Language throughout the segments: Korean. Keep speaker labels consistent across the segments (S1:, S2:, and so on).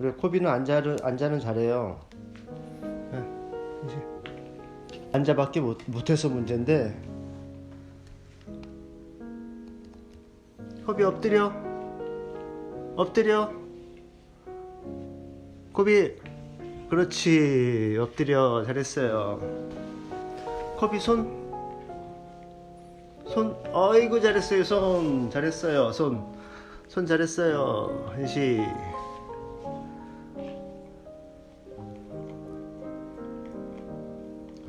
S1: 그래 코비는 앉아는 앉아는 잘해요. 네, 이제 앉아밖에 못 못해서 문제인데. 코비 엎드려. 엎드려. 코비 그렇지 엎드려 잘했어요. 코비 손. 손, 어이구 잘했어요. 손 잘했어요. 손, 손 잘했어요. 한시.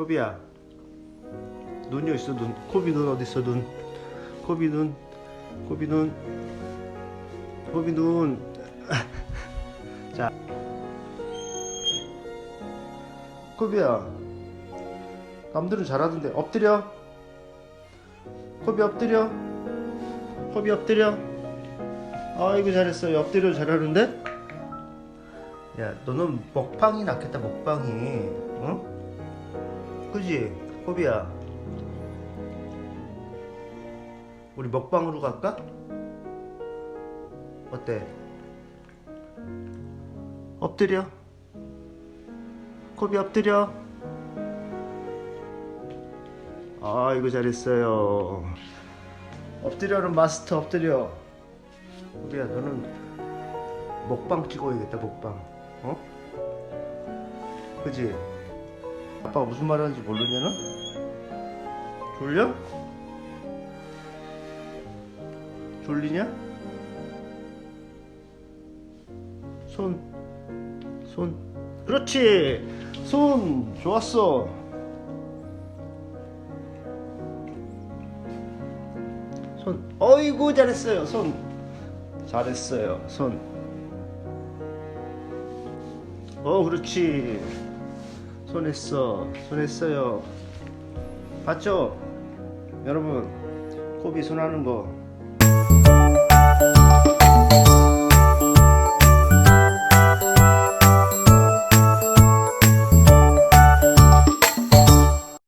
S1: 코비야, 눈이 어디 있어? 눈. 코비 눈 어디 있어? 눈. 코비 눈. 코비 눈. 코비 눈. 자, 코비야. 남들은 잘하던데 엎드려. 코비 엎드려. 코비 엎드려. 아이고 잘했어요. 엎드려 잘하는데? 야, 너는 먹방이 낫겠다. 먹방이. 응? 그지? 코비야. 우리 먹방으로 갈까? 어때? 엎드려. 코비 엎드려. 아 이거 잘했어요 엎드려는 마스터 엎드려 우리야 너는 먹방 찍어야겠다 먹방 어? 그지? 아빠가 무슨 말 하는지 모르냐 너? 졸려? 졸리냐? 손, 손, 그렇지! 손, 좋았어! 손 어이구 잘했어요 손 잘했어요 손 어 그렇지 손 했어. 손 했어요. 봤죠? 여러분 코비 손 하는 거